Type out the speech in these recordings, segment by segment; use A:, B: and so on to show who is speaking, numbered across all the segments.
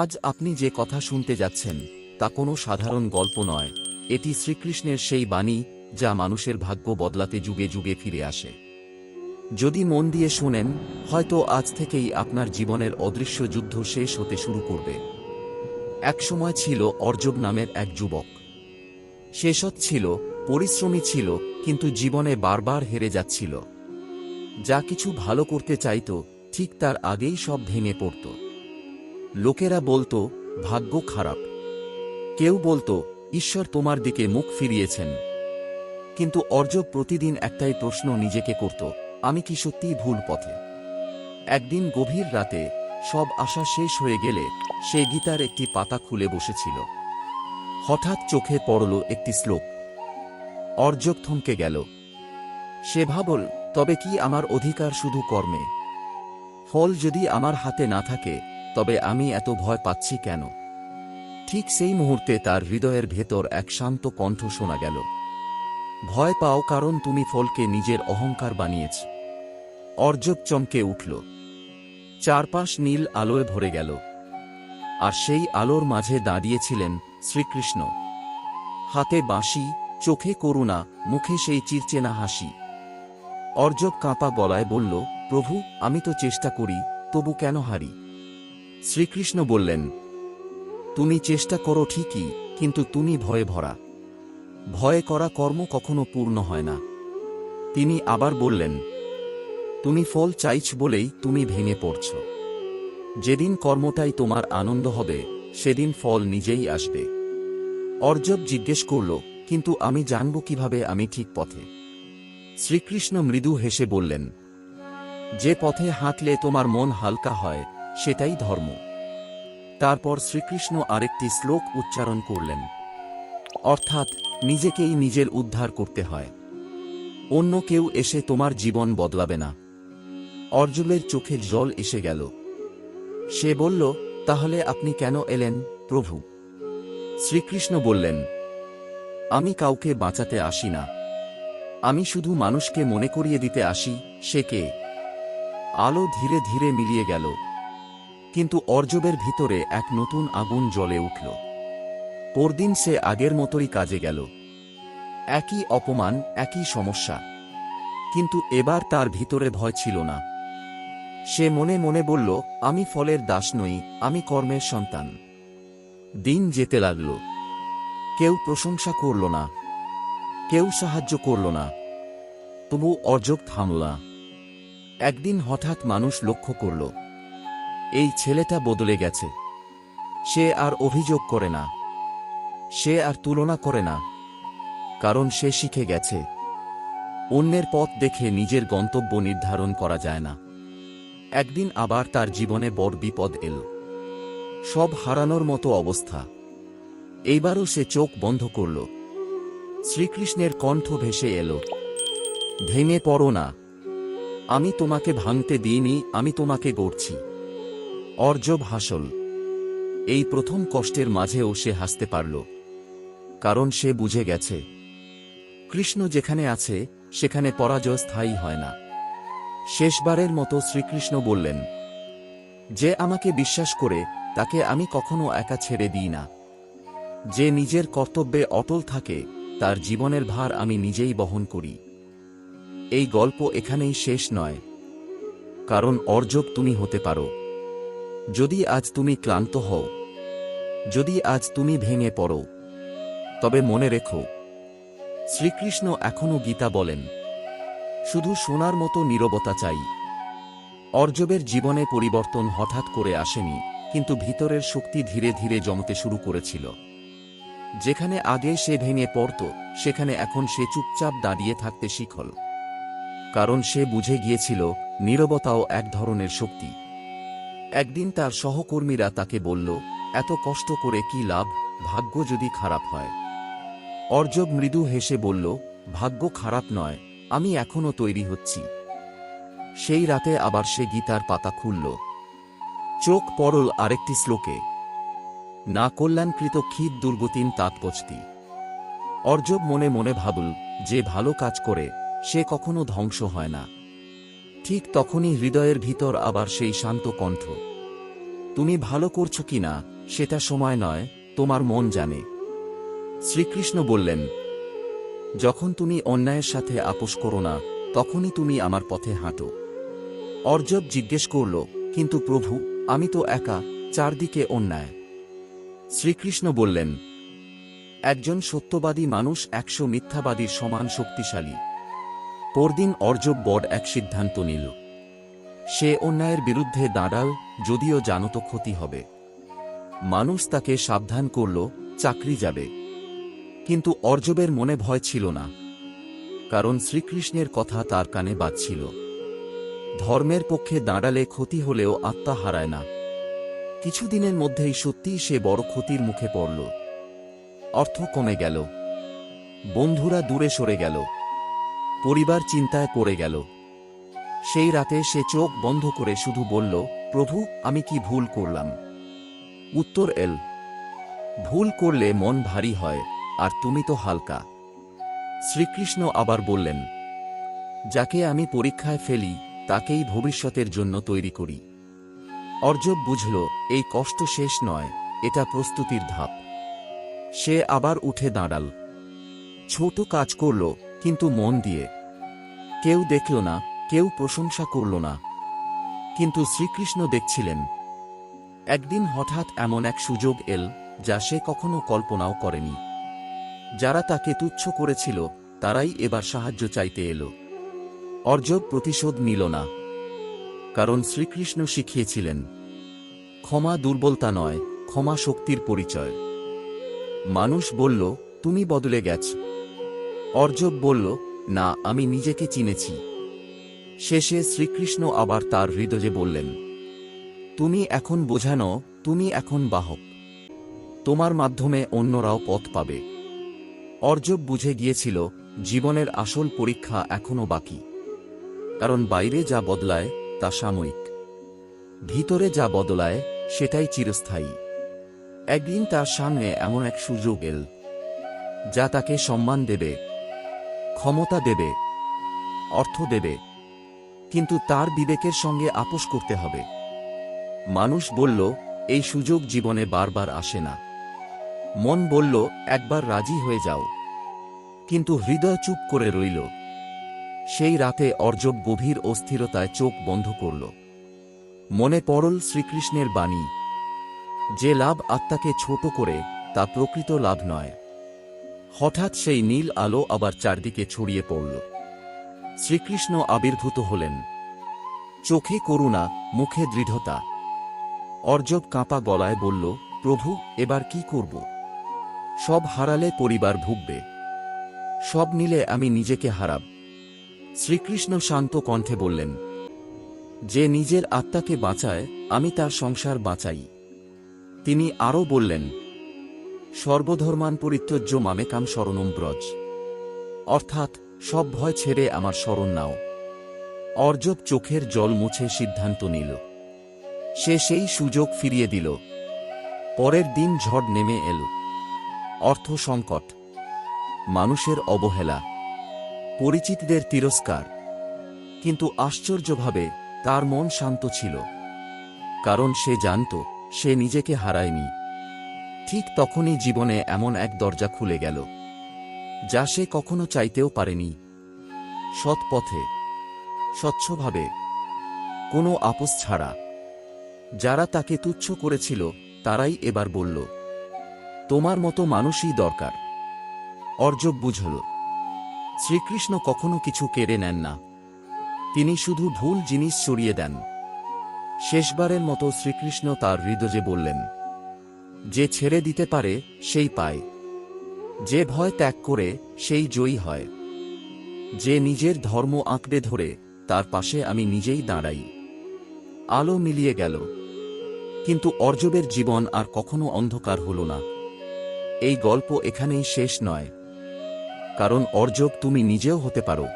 A: আজ আপনি যে কথা শুনতে যাচ্ছেন তা কোনো সাধারণ গল্প নয় এটি শ্রীকৃষ্ণের সেই বাণী যা মানুষের ভাগ্য বদলাতে যুগে যুগে ফিরে আসে যদি মন দিয়ে শোনেন হয়তো আজ থেকেই আপনার জীবনের অদৃশ্য যুদ্ধ শেষ হতে শুরু করবে এক সময় ছিল অর্জব নামের এক যুবক শেষত ছিল পরিশ্রমী ছিল কিন্তু জীবনে বারবার হেরে যাচ্ছিল যা কিছু ভালো করতে চাইত ঠিক তার আগেই সব ভেঙে পড়ত লোকেরা বলত ভাগ্য খারাপ কেউ বলত ঈশ্বর তোমার দিকে মুখ ফিরিয়েছেন কিন্তু অর্য প্রতিদিন একটাই প্রশ্ন নিজেকে করত আমি কি সত্যিই ভুল পথে একদিন গভীর রাতে সব আশা শেষ হয়ে গেলে সে গীতার একটি পাতা খুলে বসেছিল হঠাৎ চোখে পড়ল একটি শ্লোক অর্য থমকে গেল সে ভাবল তবে কি আমার অধিকার শুধু কর্মে ফল যদি আমার হাতে না থাকে তবে আমি এত ভয় পাচ্ছি কেন ঠিক সেই মুহূর্তে তার হৃদয়ের ভেতর এক শান্ত কণ্ঠ শোনা গেল ভয় পাও কারণ তুমি ফলকে নিজের অহংকার বানিয়েছ অর্জব চমকে উঠল চারপাশ নীল আলোয় ভরে গেল আর সেই আলোর মাঝে দাঁড়িয়েছিলেন শ্রীকৃষ্ণ হাতে বাঁশি চোখে করুণা মুখে সেই চিরচেনা হাসি অর্জক কাঁপা গলায় বলল প্রভু আমি তো চেষ্টা করি তবু কেন হারি শ্রীকৃষ্ণ বললেন তুমি চেষ্টা করো ঠিকই কিন্তু তুমি ভয়ে ভরা ভয়ে করা কর্ম কখনো পূর্ণ হয় না তিনি আবার বললেন তুমি ফল চাইছ বলেই তুমি ভেঙে পড়ছ যেদিন কর্মটাই তোমার আনন্দ হবে সেদিন ফল নিজেই আসবে অর্জব জিজ্ঞেস করল কিন্তু আমি জানব কিভাবে আমি ঠিক পথে শ্রীকৃষ্ণ মৃদু হেসে বললেন যে পথে হাঁটলে তোমার মন হালকা হয় সেটাই ধর্ম তারপর শ্রীকৃষ্ণ আরেকটি শ্লোক উচ্চারণ করলেন অর্থাৎ নিজেকেই নিজের উদ্ধার করতে হয় অন্য কেউ এসে তোমার জীবন বদলাবে না অর্জুনের চোখে জল এসে গেল সে বলল তাহলে আপনি কেন এলেন প্রভু শ্রীকৃষ্ণ বললেন আমি কাউকে বাঁচাতে আসি না আমি শুধু মানুষকে মনে করিয়ে দিতে আসি সে কে আলো ধীরে ধীরে মিলিয়ে গেল কিন্তু অর্জবের ভিতরে এক নতুন আগুন জ্বলে উঠল পরদিন সে আগের মতোই কাজে গেল একই অপমান একই সমস্যা কিন্তু এবার তার ভিতরে ভয় ছিল না সে মনে মনে বলল আমি ফলের দাস নই আমি কর্মের সন্তান দিন যেতে লাগল কেউ প্রশংসা করল না কেউ সাহায্য করল না তবু অর্জব থামলা একদিন হঠাৎ মানুষ লক্ষ্য করল এই ছেলেটা বদলে গেছে সে আর অভিযোগ করে না সে আর তুলনা করে না কারণ সে শিখে গেছে অন্যের পথ দেখে নিজের গন্তব্য নির্ধারণ করা যায় না একদিন আবার তার জীবনে বড় বিপদ এল সব হারানোর মতো অবস্থা এইবারও সে চোখ বন্ধ করল শ্রীকৃষ্ণের কণ্ঠ ভেসে এলো ভেঙে পড়ো না আমি তোমাকে ভাঙতে দিইনি আমি তোমাকে গড়ছি অর্জব হাসল এই প্রথম কষ্টের মাঝেও সে হাসতে পারল কারণ সে বুঝে গেছে কৃষ্ণ যেখানে আছে সেখানে পরাজয় স্থায়ী হয় না শেষবারের মতো শ্রীকৃষ্ণ বললেন যে আমাকে বিশ্বাস করে তাকে আমি কখনো একা ছেড়ে দিই না যে নিজের কর্তব্যে অটল থাকে তার জীবনের ভার আমি নিজেই বহন করি এই গল্প এখানেই শেষ নয় কারণ অর্জব তুমি হতে পারো যদি আজ তুমি ক্লান্ত হও যদি আজ তুমি ভেঙে পড়ো তবে মনে রেখো শ্রীকৃষ্ণ এখনও গীতা বলেন শুধু সোনার মতো নীরবতা চাই অর্জবের জীবনে পরিবর্তন হঠাৎ করে আসেনি কিন্তু ভিতরের শক্তি ধীরে ধীরে জমতে শুরু করেছিল যেখানে আগে সে ভেঙে পড়ত সেখানে এখন সে চুপচাপ দাঁড়িয়ে থাকতে শিখল কারণ সে বুঝে গিয়েছিল নীরবতাও এক ধরনের শক্তি একদিন তার সহকর্মীরা তাকে বলল এত কষ্ট করে কি লাভ ভাগ্য যদি খারাপ হয় অর্জব মৃদু হেসে বলল ভাগ্য খারাপ নয় আমি এখনও তৈরি হচ্ছি সেই রাতে আবার সে গীতার পাতা খুলল চোখ পড়ল আরেকটি শ্লোকে না কল্যাণকৃত ক্ষিদ দুর্গতিন তাৎপচতি অর্জব মনে মনে ভাবল যে ভালো কাজ করে সে কখনো ধ্বংস হয় না ঠিক তখনই হৃদয়ের ভিতর আবার সেই শান্ত কণ্ঠ তুমি ভালো করছো কি না সেটা সময় নয় তোমার মন জানে শ্রীকৃষ্ণ বললেন যখন তুমি অন্যায়ের সাথে আপোষ করো না তখনই তুমি আমার পথে হাঁটো অর্জব জিজ্ঞেস করল কিন্তু প্রভু আমি তো একা চারদিকে অন্যায় শ্রীকৃষ্ণ বললেন একজন সত্যবাদী মানুষ একশো মিথ্যাবাদীর সমান শক্তিশালী পরদিন অর্জব বড এক সিদ্ধান্ত নিল সে অন্যায়ের বিরুদ্ধে দাঁড়াল যদিও জানত ক্ষতি হবে মানুষ তাকে সাবধান করল চাকরি যাবে কিন্তু অর্জবের মনে ভয় ছিল না কারণ শ্রীকৃষ্ণের কথা তার কানে বাজছিল ধর্মের পক্ষে দাঁড়ালে ক্ষতি হলেও আত্মা হারায় না কিছুদিনের মধ্যেই সত্যিই সে বড় ক্ষতির মুখে পড়ল অর্থ কমে গেল বন্ধুরা দূরে সরে গেল পরিবার চিন্তায় পড়ে গেল সেই রাতে সে চোখ বন্ধ করে শুধু বলল প্রভু আমি কি ভুল করলাম উত্তর এল ভুল করলে মন ভারী হয় আর তুমি তো হালকা শ্রীকৃষ্ণ আবার বললেন যাকে আমি পরীক্ষায় ফেলি তাকেই ভবিষ্যতের জন্য তৈরি করি অর্জব বুঝল এই কষ্ট শেষ নয় এটা প্রস্তুতির ধাপ সে আবার উঠে দাঁড়াল ছোট কাজ করল কিন্তু মন দিয়ে কেউ দেখল না কেউ প্রশংসা করল না কিন্তু শ্রীকৃষ্ণ দেখছিলেন একদিন হঠাৎ এমন এক সুযোগ এল যা সে কখনো কল্পনাও করেনি যারা তাকে তুচ্ছ করেছিল তারাই এবার সাহায্য চাইতে এল অর্জব প্রতিশোধ নিল না কারণ শ্রীকৃষ্ণ শিখিয়েছিলেন ক্ষমা দুর্বলতা নয় ক্ষমা শক্তির পরিচয় মানুষ বলল তুমি বদলে গেছ অর্জব বলল না আমি নিজেকে চিনেছি শেষে শ্রীকৃষ্ণ আবার তার হৃদয়ে বললেন তুমি এখন বোঝানো তুমি এখন বাহক তোমার মাধ্যমে অন্যরাও পথ পাবে অর্জব বুঝে গিয়েছিল জীবনের আসল পরীক্ষা এখনও বাকি কারণ বাইরে যা বদলায় তা সাময়িক ভিতরে যা বদলায় সেটাই চিরস্থায়ী একদিন তার সামনে এমন এক সুযোগ এল যা তাকে সম্মান দেবে ক্ষমতা দেবে অর্থ দেবে কিন্তু তার বিবেকের সঙ্গে আপোষ করতে হবে মানুষ বলল এই সুযোগ জীবনে বারবার আসে না মন বলল একবার রাজি হয়ে যাও কিন্তু হৃদয় চুপ করে রইল সেই রাতে অর্জব গভীর অস্থিরতায় চোখ বন্ধ করল মনে পড়ল শ্রীকৃষ্ণের বাণী যে লাভ আত্মাকে ছোট করে তা প্রকৃত লাভ নয় হঠাৎ সেই নীল আলো আবার চারদিকে ছড়িয়ে পড়ল শ্রীকৃষ্ণ আবির্ভূত হলেন চোখে করুণা মুখে দৃঢ়তা অর্জব কাঁপা গলায় বলল প্রভু এবার কি করব সব হারালে পরিবার ভুগবে সব নিলে আমি নিজেকে হারাব শ্রীকৃষ্ণ শান্ত কণ্ঠে বললেন যে নিজের আত্মাকে বাঁচায় আমি তার সংসার বাঁচাই তিনি আরও বললেন সর্বধর্মান পরিত্যজ্য মামেকাম শরণম ব্রজ অর্থাৎ সব ভয় ছেড়ে আমার শরণ নাও অর্জব চোখের জল মুছে সিদ্ধান্ত নিল সে সেই সুযোগ ফিরিয়ে দিল পরের দিন ঝড় নেমে এল অর্থ সংকট মানুষের অবহেলা পরিচিতদের তিরস্কার কিন্তু আশ্চর্যভাবে তার মন শান্ত ছিল কারণ সে জানত সে নিজেকে হারায়নি ঠিক তখনই জীবনে এমন এক দরজা খুলে গেল যা সে কখনো চাইতেও পারেনি সৎ পথে স্বচ্ছভাবে কোনো আপোষ ছাড়া যারা তাকে তুচ্ছ করেছিল তারাই এবার বলল তোমার মতো মানুষই দরকার অর্জব বুঝল শ্রীকৃষ্ণ কখনো কিছু কেড়ে নেন না তিনি শুধু ভুল জিনিস সরিয়ে দেন শেষবারের মতো শ্রীকৃষ্ণ তার হৃদয়ে বললেন যে ছেড়ে দিতে পারে সেই পায় যে ভয় ত্যাগ করে সেই জয়ী হয় যে নিজের ধর্ম আঁকড়ে ধরে তার পাশে আমি নিজেই দাঁড়াই আলো মিলিয়ে গেল কিন্তু অর্জবের জীবন আর কখনো অন্ধকার হল না এই গল্প এখানেই শেষ নয় কারণ অর্জব তুমি নিজেও হতে পারো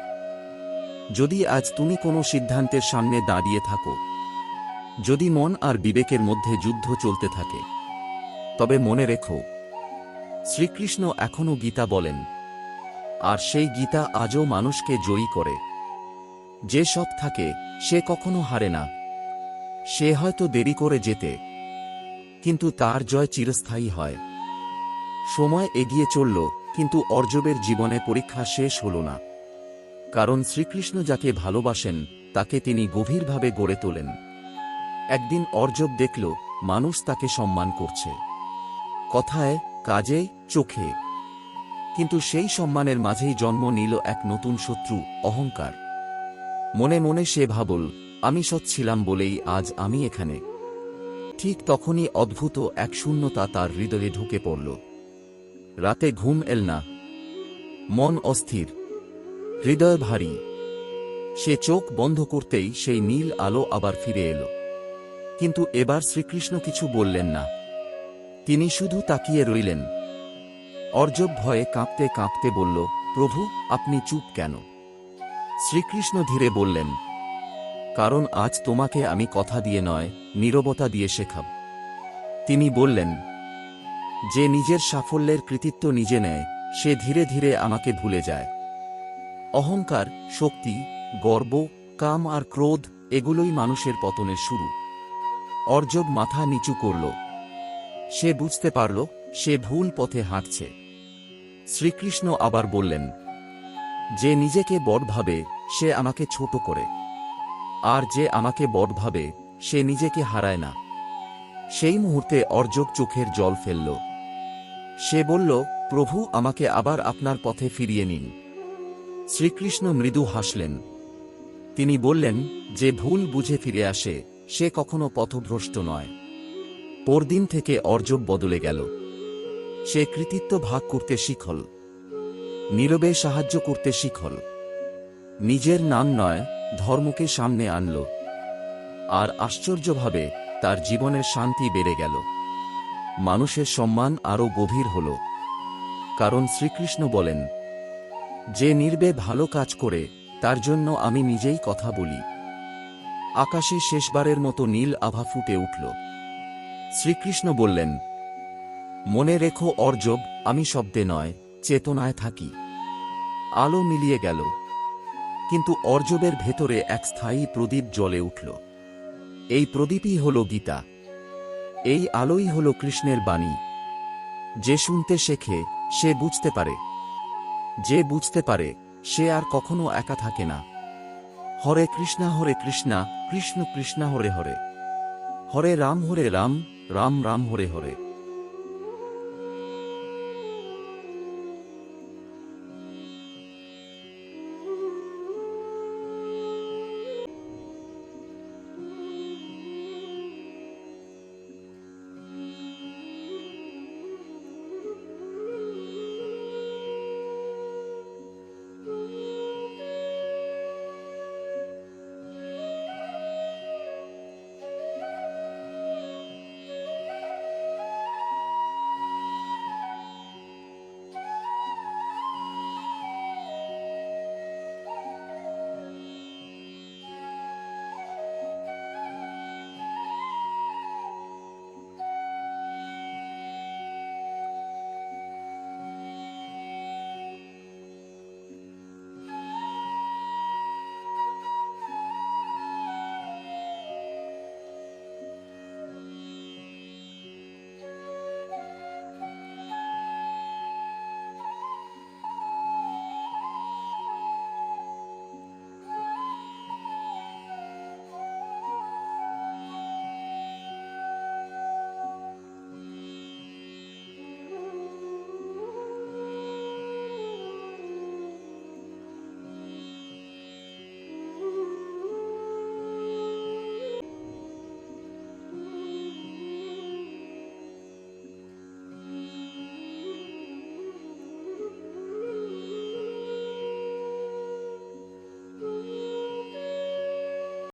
A: যদি আজ তুমি কোনো সিদ্ধান্তের সামনে দাঁড়িয়ে থাকো যদি মন আর বিবেকের মধ্যে যুদ্ধ চলতে থাকে তবে মনে রেখো শ্রীকৃষ্ণ এখনও গীতা বলেন আর সেই গীতা আজও মানুষকে জয়ী করে যে সব থাকে সে কখনো হারে না সে হয়তো দেরি করে যেতে কিন্তু তার জয় চিরস্থায়ী হয় সময় এগিয়ে চলল কিন্তু অর্জবের জীবনে পরীক্ষা শেষ হল না কারণ শ্রীকৃষ্ণ যাকে ভালোবাসেন তাকে তিনি গভীরভাবে গড়ে তোলেন একদিন অর্জব দেখল মানুষ তাকে সম্মান করছে কথায় কাজে চোখে কিন্তু সেই সম্মানের মাঝেই জন্ম নিল এক নতুন শত্রু অহংকার মনে মনে সে ভাবল আমি সৎ ছিলাম বলেই আজ আমি এখানে ঠিক তখনই অদ্ভুত এক শূন্যতা তার হৃদয়ে ঢুকে পড়ল রাতে ঘুম এল না মন অস্থির হৃদয় ভারী সে চোখ বন্ধ করতেই সেই নীল আলো আবার ফিরে এলো কিন্তু এবার শ্রীকৃষ্ণ কিছু বললেন না তিনি শুধু তাকিয়ে রইলেন অর্জব ভয়ে কাঁপতে কাঁপতে বলল প্রভু আপনি চুপ কেন শ্রীকৃষ্ণ ধীরে বললেন কারণ আজ তোমাকে আমি কথা দিয়ে নয় নীরবতা দিয়ে শেখাব তিনি বললেন যে নিজের সাফল্যের কৃতিত্ব নিজে নেয় সে ধীরে ধীরে আমাকে ভুলে যায় অহংকার শক্তি গর্ব কাম আর ক্রোধ এগুলোই মানুষের পতনের শুরু অর্জব মাথা নিচু করল সে বুঝতে পারল সে ভুল পথে হাঁটছে শ্রীকৃষ্ণ আবার বললেন যে নিজেকে বড় ভাবে সে আমাকে ছোট করে আর যে আমাকে বড় ভাবে সে নিজেকে হারায় না সেই মুহূর্তে অর্জক চোখের জল ফেলল সে বলল প্রভু আমাকে আবার আপনার পথে ফিরিয়ে নিন শ্রীকৃষ্ণ মৃদু হাসলেন তিনি বললেন যে ভুল বুঝে ফিরে আসে সে কখনো পথভ্রষ্ট নয় পরদিন থেকে অর্জব বদলে গেল সে কৃতিত্ব ভাগ করতে শিখল নীরবে সাহায্য করতে শিখল নিজের নাম নয় ধর্মকে সামনে আনল আর আশ্চর্যভাবে তার জীবনের শান্তি বেড়ে গেল মানুষের সম্মান আরও গভীর হল কারণ শ্রীকৃষ্ণ বলেন যে নির্বে ভালো কাজ করে তার জন্য আমি নিজেই কথা বলি আকাশে শেষবারের মতো নীল আভা ফুটে উঠল শ্রীকৃষ্ণ বললেন মনে রেখো অর্জব আমি শব্দে নয় চেতনায় থাকি আলো মিলিয়ে গেল কিন্তু অর্জবের ভেতরে এক স্থায়ী প্রদীপ জ্বলে উঠল এই প্রদীপই হল গীতা এই আলোই হল কৃষ্ণের বাণী যে শুনতে শেখে সে বুঝতে পারে যে বুঝতে পারে সে আর কখনো একা থাকে না হরে কৃষ্ণা হরে কৃষ্ণা কৃষ্ণ কৃষ্ণা হরে হরে হরে রাম হরে রাম রাম রাম হরে হরে